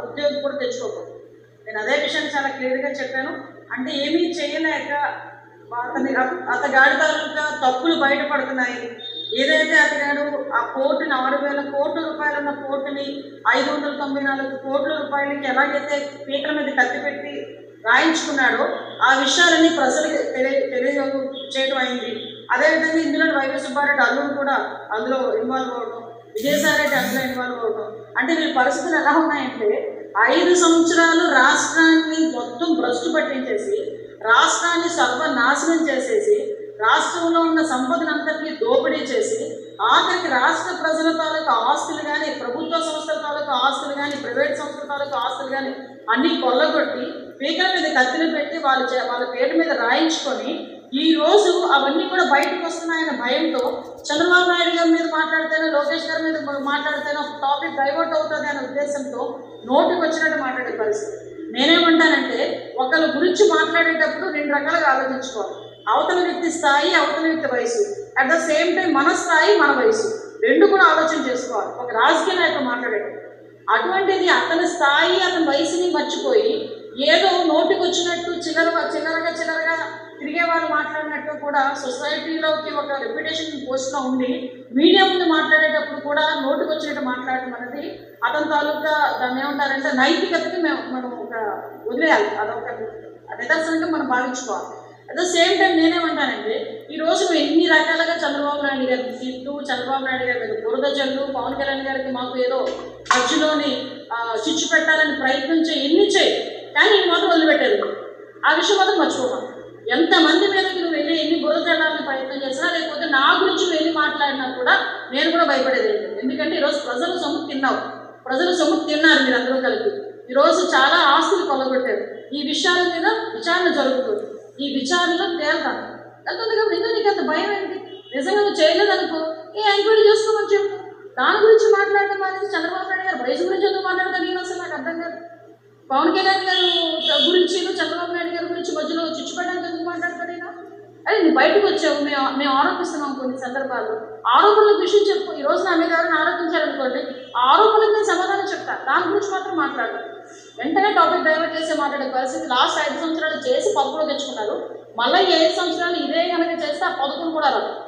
ఉద్యోగం కూడా తెచ్చుకోకూడదు నేను అదే విషయాన్ని చాలా క్లియర్గా చెప్పాను. అంటే ఏమీ చేయలేక అతని అతగాడి తాలూకా తప్పులు బయటపడుతున్నాయి. ఏదైతే అతగాడు ఆ కోర్టుని ఆరు వేల కోట్ల రూపాయలున్న కోర్టుని ఐదు వందల తొంభై నాలుగు కోట్ల రూపాయలకి ఎలాగైతే పీటల మీద కత్తిపెట్టి రాయించుకున్నాడో ఆ విషయాలన్నీ ప్రజలకు తెలియ తెలియ చేయడం అయింది. అదేవిధంగా ఇందులో వైవి సుబ్బారెడ్డి అల్లుడు కూడా అందులో ఇన్వాల్వ్ అవడం విజయసాయిరెడ్డి అందులో ఇన్వాల్వ్ అవడం అంటే వీళ్ళ పరిస్థితులు ఎలా ఉన్నాయంటే ఐదు సంవత్సరాలు రాష్ట్రాన్ని మొత్తం భ్రష్టు పట్టించేసి రాష్ట్రాన్ని సర్వనాశనం చేసేసి రాష్ట్రంలో ఉన్న సంపదనంతటినీ దోపిడీ చేసి ఆఖరికి రాష్ట్ర ప్రజల తాలూకు ఆస్తులు కానీ ప్రభుత్వ సంస్థల తాలూకు ఆస్తులు కానీ ప్రైవేట్ సంస్థల తాలూకు ఆస్తులు కానీ అన్ని కొల్లగొట్టి పీకల మీద కత్తిని పెట్టి వాళ్ళ చే- వాళ్ళ పేరు మీద రాయించుకొని ఈ రోజు అవన్నీ కూడా బయటకు వస్తున్నాయన్న భయంతో చంద్రబాబు నాయుడు గారి మీద మాట్లాడితేనే లోకేష్ గారి మీద మాట్లాడితేనే ఒక టాపిక్ డైవర్ట్ అవుతుంది అనే ఉద్దేశంతో నోటికి వచ్చినట్టు మాట్లాడే పరిస్థితి. నేనేమంటానంటే ఒకళ్ళ గురించి మాట్లాడేటప్పుడు రెండు రకాలుగా ఆలోచించుకోవాలి. అవతల వ్యక్తి స్థాయి అవతల వ్యక్తి వయసు. అట్ ద సేమ్ టైం మన స్థాయి మన వయసు. రెండు కూడా ఆలోచన చేసుకోవాలి. ఒక రాజకీయ నాయకుడు మాట్లాడేటప్పుడు. అటువంటిది అతని స్థాయి అతని వయసుని మర్చిపోయి ఏదో నోటికి వచ్చినట్టు చిల్లర చిల్లరగా చిల్లరగా తిరిగే వాళ్ళు మాట్లాడినట్టు కూడా సొసైటీలోకి ఒక రెప్యుటేషన్ పోస్ట్లో ఉండి మీడియా ముందు మాట్లాడేటప్పుడు కూడా నోటుకు వచ్చినట్టు మాట్లాడడం అనేది అతని తాలూకా దాన్ని ఏమంటారంటే నైతికతకి మేము మనం ఒక వదిలేయాలి. అదొక నిదర్శనంగా మనం భావించుకోవాలి. అట్ ద సేమ్ టైం నేనేమంటానంటే ఈ రోజు ఎన్ని రకాలుగా చంద్రబాబు నాయుడు గారికి తిట్టు చంద్రబాబు నాయుడు గారి మీద బురద జల్లు పవన్ కళ్యాణ్ గారికి మాకు ఏదో మధ్యలోని ఆ, చిచ్చు పెట్టాలని ప్రయత్నం చేయి ఎన్ని చేయి. కానీ ఈ మాత్రం వదిలిపెట్టేది ఆ విషయం మాత్రం మర్చిపోవాలి ఎంతమంది మీదకి నువ్వు వెళ్ళి ఎన్ని బురద ప్రయత్నం చేసినా లేకపోతే నా గురించి నువ్వు ఎన్ని మాట్లాడినా కూడా నేను కూడా భయపడేది ఎందుకంటే ఈరోజు ప్రజలు సొమ్ము తిన్నావు. ప్రజలు సొమ్ము తిన్నారు మీరు అందరూ కలిపి. ఈరోజు చాలా ఆస్తులు కొల్లగొట్టారు. ఈ విషయాల మీద విచారణ జరుగుతుంది. ఈ విచారణలో తేల్తాను అంతగా కాబట్టి నీకు అంత భయం ఏంటి? నిజంగా నువ్వు చేయలేదనుకో. ఏ ఎంక్వైరీ చేసుకోమని చెప్పు. దాని గురించి మాట్లాడడం అనేది చంద్రబాబు నాయుడు గారు వయసు గురించి ఎందుకు మాట్లాడతాను నేను అసలు నాకు అర్థం కాదు. పవన్ కళ్యాణ్ గారు గురించి చంద్రబాబు నాయుడు గారి గురించి అదే నువ్వు బయటకు వచ్చావు. మేము మేము ఆరోపిస్తున్నాం కొన్ని సందర్భాలు. ఆరోపణల విషయం చెప్పు. ఈ రోజు నా మీద ఎవరైనా ఆ ఆరోపణలకు నేను సమాధానం చెప్తా. దాని గురించి మాత్రం మాట్లాడు వెంటనే టాపిక్ డైవర్ట్ చేసి మాట్లాడే పరిస్థితి లాస్ట్ ఐదు సంవత్సరాలు చేసి పదకొండు తెచ్చుకున్నారు. మళ్ళీ ఏడు సంవత్సరాలు ఇదే కనుక చేస్తే ఆ పదకొండు కూడా రాదు